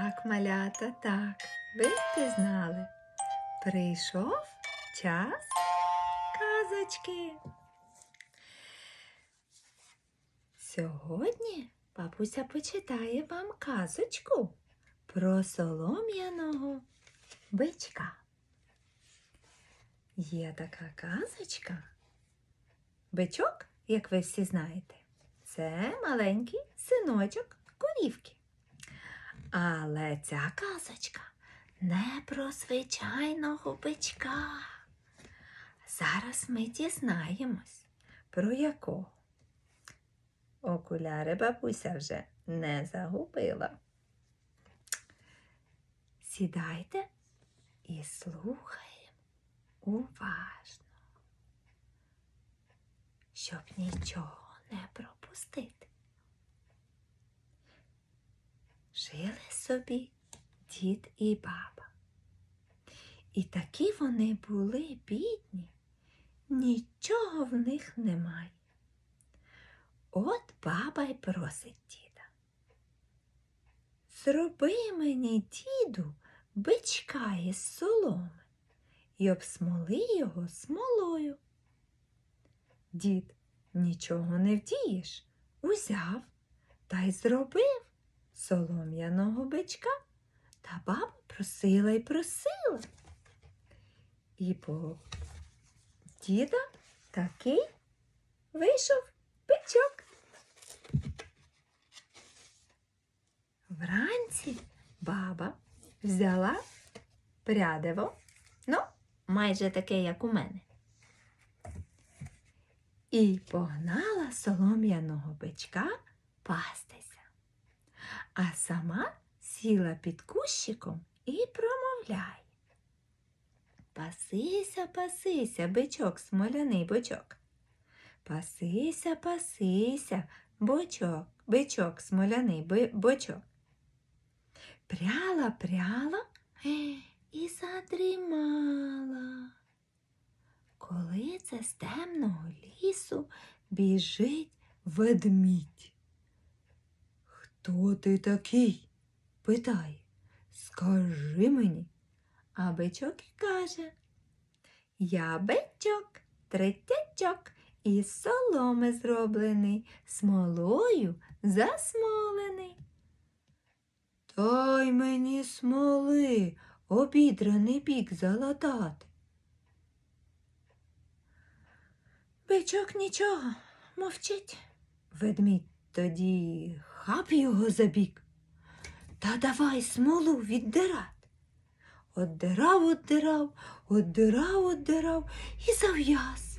Так, малята, так, ви впізнали. Прийшов час казочки. Сьогодні бабуся почитає вам казочку про солом'яного бичка. Є така казочка. Бичок, як ви всі знаєте, це маленький синочок корівки. Але ця казочка не про звичайного бичка. Зараз ми дізнаємось, про якого. Окуляри бабуся вже не загубила. Сідайте і слухаємо уважно, щоб нічого не пропустити. Жили собі дід і баба. І такі вони були бідні, нічого в них немає. От баба й просить діда. Зроби мені, діду, бичка із соломи і обсмоли його смолою. Дід, нічого не вдієш, узяв та й зробив солом'яного бичка. Та баба просила й просила. І по діда такий вийшов бичок. Вранці баба взяла прядиво, ну, майже таке, як у мене, і погнала солом'яного бичка пастися а сама сіла під кущиком і промовляє. Пасися, пасися, бичок, смоляний бочок. Пасися, пасися, бочок, бичок, смоляний бочок. Пряла, пряла і задрімала. Коли це з темного лісу біжить ведмідь. Хто ти такий? питає. Скажи мені. А бичок і каже. Я бичок, третячок, із соломи зроблений, смолою засмолений. Дай мені смоли, обідраний бік залатати. Бичок нічого, мовчить. Ведмідь тоді хап його за бік. Та давай смолу віддирати. Оддирав, оддирав, оддирав, оддирав і зав'яз.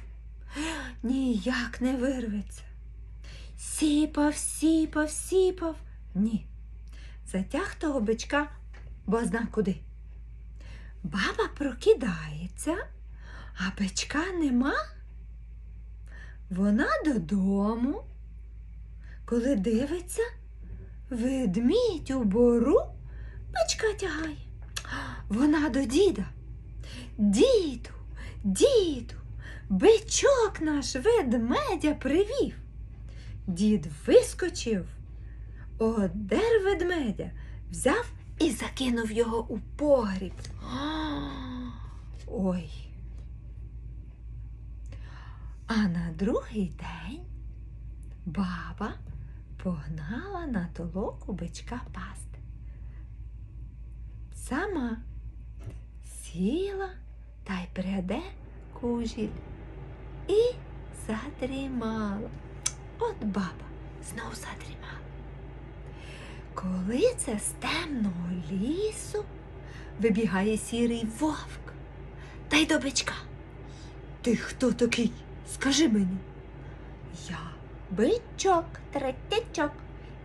Ніяк не вирветься. Сіпав, сіпав, сіпав. Ні. Затяг того бичка бозна куди. Баба прокидається, а бичка нема. Вона додому. Коли дивиться, ведмідь у бору бичка тягає. Вона до діда. Діду, діду, бичок наш ведмедя привів. Дід вискочив, одер ведмедя, взяв і закинув його у погріб. Ой. А на другий день баба погнала на толоку бичка пасти. Сама сіла та й пряде кужіль і задрімала. От баба знов задрімала. Коли це з темного лісу вибігає сірий вовк та й до бичка. Ти хто такий? Скажи мені. Я бичок, третячок,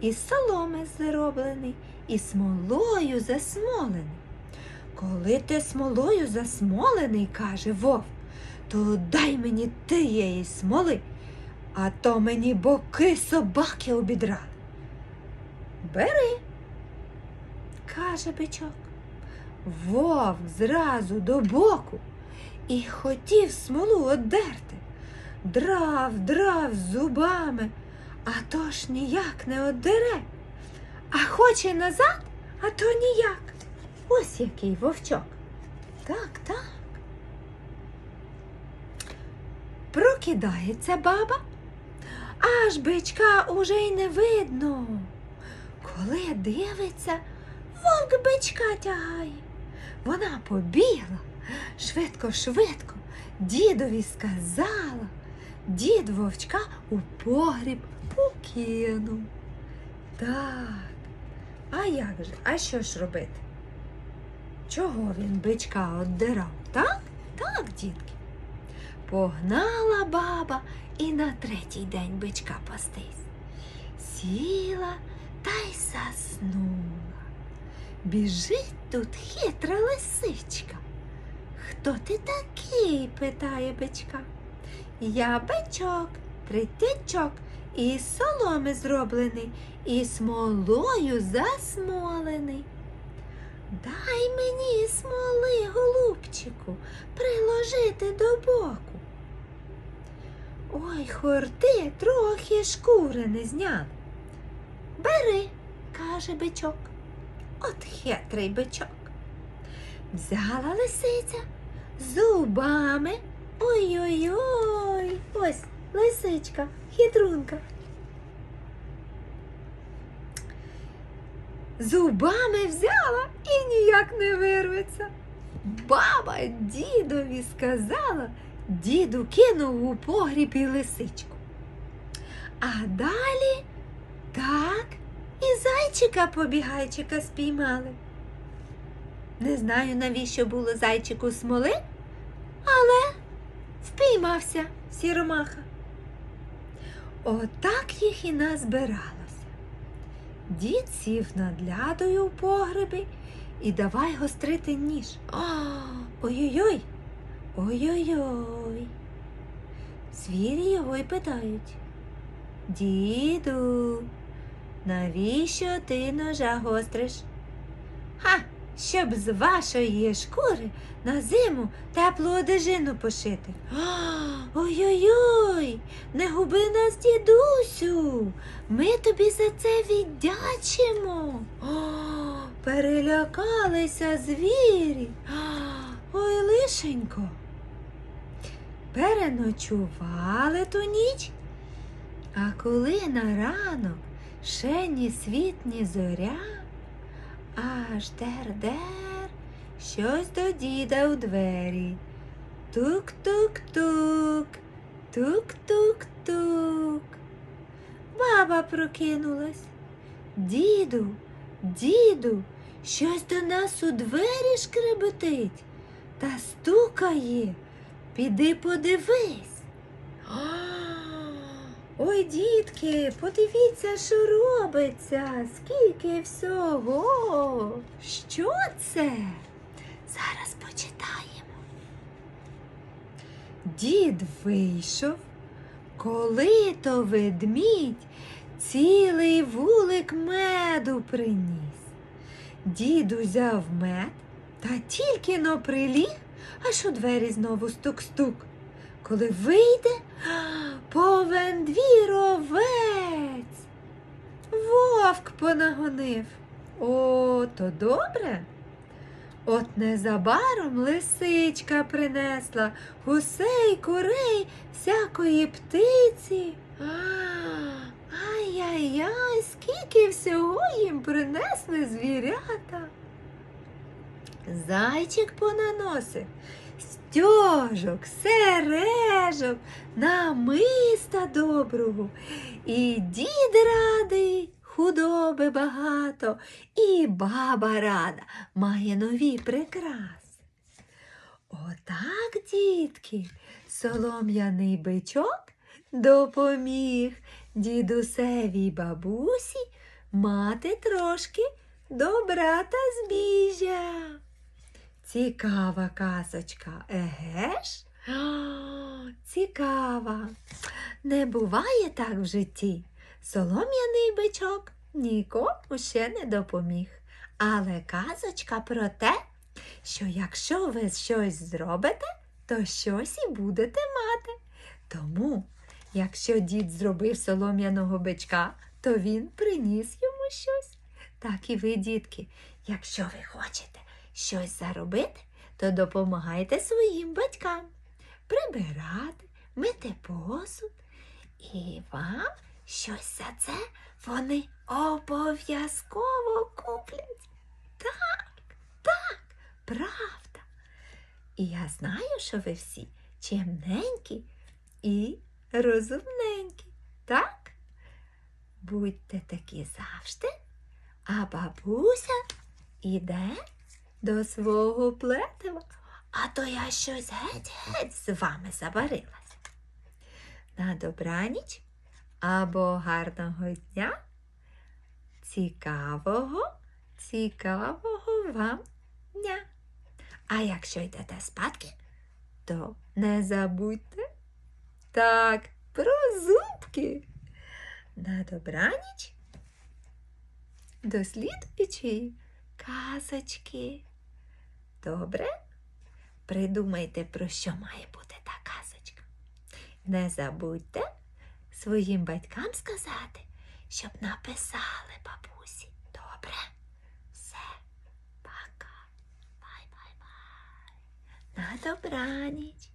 із соломи зроблений, і смолою засмолений. Коли ти смолою засмолений, каже вовк, то дай мені тієї смоли, а то мені боки собаки обідрали. Бери, каже бичок. Вовк зразу до боку і хотів смолу одерти. Драв, драв зубами, а то ж ніяк не одере. А хоче назад, А то ніяк. Ось який вовчок. Так, так. Прокидається баба, аж бичка уже й не видно. Коли дивиться, вовк бичка тягає. Вона побігла швидко, швидко, дідові сказала. Дід вовчка у погріб покинув. Так, а як же? А що ж робити? Чого він бичка оддирав? Так? Так, дітки. Погнала баба і на третій день бичка пастись. Сіла та й заснула. Біжить тут хитра лисичка. Хто ти такий? питає бичка. Я бичок, притичок, із соломи зроблений, і смолою засмолений. Дай мені смоли, голубчику, приложити до боку. Ой, хорти трохи шкури не зняв. Бери, каже бичок. От хитрий бичок. Взяла лисиця зубами. Ой-ой-ой. Ось лисичка, хитрунка. Зубами взяла і ніяк не вирветься. Баба дідові сказала, діду кинув у погріб і лисичку. А далі так і зайчика побігайчика спіймали. Не знаю, навіщо було зайчику смоли, але впіймався сіромаха. Отак їх і назбиралося. Дід сів над лядою у погребі і давай гострити ніж. Ой-ой-ой, ой-ой-ой. Звірі його й питають. Діду, навіщо ти ножа гостриш? Ха, щоб з вашої шкури на зиму теплу одежину пошити. Ой-ой-ой, не губи нас, дідусю. Ми тобі за це віддячимо. О, перелякалися звірі. Ой, лишенько. Переночували ту ніч, а коли на ранок ще ні світ, ні зоря, аж дер-дер, щось до діда у двері. Тук-тук-тук, тук-тук-тук. Баба прокинулась. Діду, діду, щось до нас у двері шкребетить та стукає. Піди подивись. Дітки, подивіться, що робиться, скільки всього. Що це? Зараз почитаємо. Дід вийшов, коли то ведмідь цілий вулик меду приніс. Дід узяв мед та тільки но приліг, аж у двері знову стук-стук. Коли вийде, повен двір овець. Вовк понагонив. О, то добре. От незабаром лисичка принесла гусей, курей, всякої птиці. Ай-яй-яй, скільки всього їм принесли звірята. Зайчик понаносив стьожок, сережок, намиста доброго. І дід радий, худоби багато, і баба рада має нові прикраси. Отак, дітки, солом'яний бичок допоміг дідусевій бабусі мати трошки добра та збіжжя. Цікава казочка, еге ж? Цікава. Не буває так в житті. Солом'яний бичок нікому ще не допоміг. Але казочка про те, що якщо ви щось зробите, то щось і будете мати. Тому, якщо дід зробив солом'яного бичка, то він приніс йому щось. Так і ви, дітки, якщо ви хочете щось заробити, то допомагайте своїм батькам прибирати, мити посуд. І вам щось за це вони обов'язково куплять. Так, так, правда. І я знаю, що ви всі чемненькі і розумненькі, так? Будьте такі завжди, а бабуся іде до свого плетива, а то я щось геть-геть з вами забарилась. На добраніч або гарного дня, цікавого, цікавого вам дня. А якщо йдете спадки, то не забудьте так про зубки. На добраніч дослідуючи казочки. Добре? Придумайте, про що має бути та казочка. Не забудьте своїм батькам сказати, щоб написали бабусі. Добре? Все, пока. Бай-бай-бай. На добраніч.